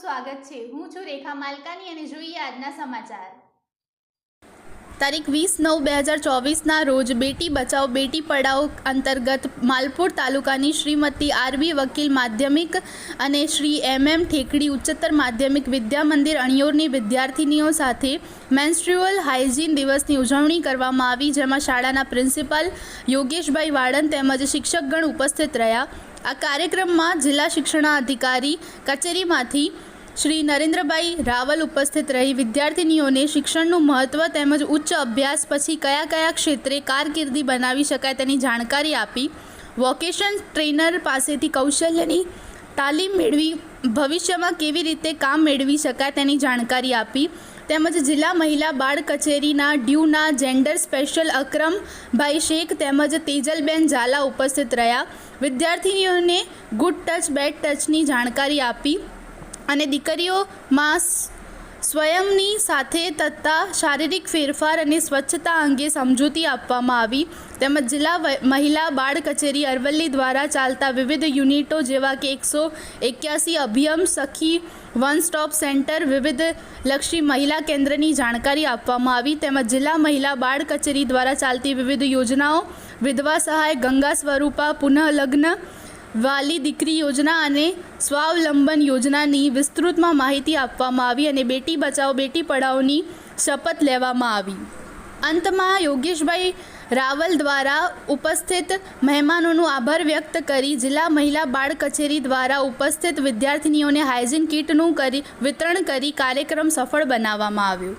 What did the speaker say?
સ્વાગત છે. હું છું રેખા માલકાની અને જોઈએ આજના સમાચાર. તારીખ વીસ નવ બે હજાર ચોવીસના રોજ બેટી બચાવ બેટી પઢાઓ અંતર્ગત માલપુર તાલુકાની શ્રીમતી આરબી વકીલ માધ્યમિક અને શ્રી એમ એમ ઠેકડી ઉચ્ચતર માધ્યમિક વિદ્યા મંદિર અણિયોરની વિદ્યાર્થિનીઓ સાથે મેન્સ્ટ્રુઅલ હાઇજીન દિવસની ઉજવણી કરવામાં આવી, જેમાં શાળાના પ્રિન્સિપાલ યોગેશભાઈ વાળન તેમજ શિક્ષકગણ ઉપસ્થિત રહ્યા. આ કાર્યક્રમમાં જિલ્લા શિક્ષણાધિકારી કચેરીમાંથી શ્રી નરેન્દ્રભાઈ રાવલ ઉપસ્થિત રહી. વિદ્યાર્થિનીઓને શિક્ષણનું મહત્ત્વ તેમજ ઉચ્ચ અભ્યાસ પછી કયા કયા ક્ષેત્રે કારકિર્દી બનાવી શકાય તેની જાણકારી આપી. વોકેશન ટ્રેનર પાસેથી કૌશલ્યની તાલીમ મેળવી. ભવિષ્યમાં કેવી રીતે કામ મેળવી શકાય તેની જાણકારી આપી. તેમજ જિલ્લા મહિલા બાળ કચેરીના ડ્યુના જેન્ડર સ્પેશિયલ અક્રમભાઈ શેખ તેમજ તેજલબેન ઝાલા ઉપસ્થિત રહ્યા. વિદ્યાર્થીનીઓને ગુડ ટચ, બેડ ટચની જાણકારી આપી અને દીકરીઓમાં સ્વયંની સાથે તથા શારીરિક ફેરફાર અને સ્વચ્છતા અંગે સમજૂતી આપવામાં આવી. તેમજ જિલ્લા મહિલા બાળ કચેરી અરવલ્લી દ્વારા ચાલતા વિવિધ યુનિટો જેવા કે એકસો એક્યાસી અભિયમ સખી વન સ્ટોપ સેન્ટર વિવિધ લક્ષી મહિલા કેન્દ્રની જાણકારી આપવામાં આવી. તેમજ જિલ્લા મહિલા બાળ કચેરી દ્વારા ચાલતી વિવિધ યોજનાઓ વિધવા સહાય, ગંગા સ્વરૂપા પુનઃ લગ્ન વાલી દીકરી યોજના અને સ્વાવલંબન યોજનાની વિસ્તૃતમાં માહિતી આપવામાં આવી અને બેટી બચાવો, બેટી પઢાઓની શપથ લેવામાં આવી. અંતમાં યોગેશભાઈ રાવલ દ્વારા ઉપસ્થિત મહેમાનોનો આભાર વ્યક્ત કરી જિલ્લા મહિલા બાળ કચેરી દ્વારા ઉપસ્થિત વિદ્યાર્થિનીઓને હાઇજીન કીટનું કરી વિતરણ કરી કાર્યક્રમ સફળ બનાવવામાં આવ્યો.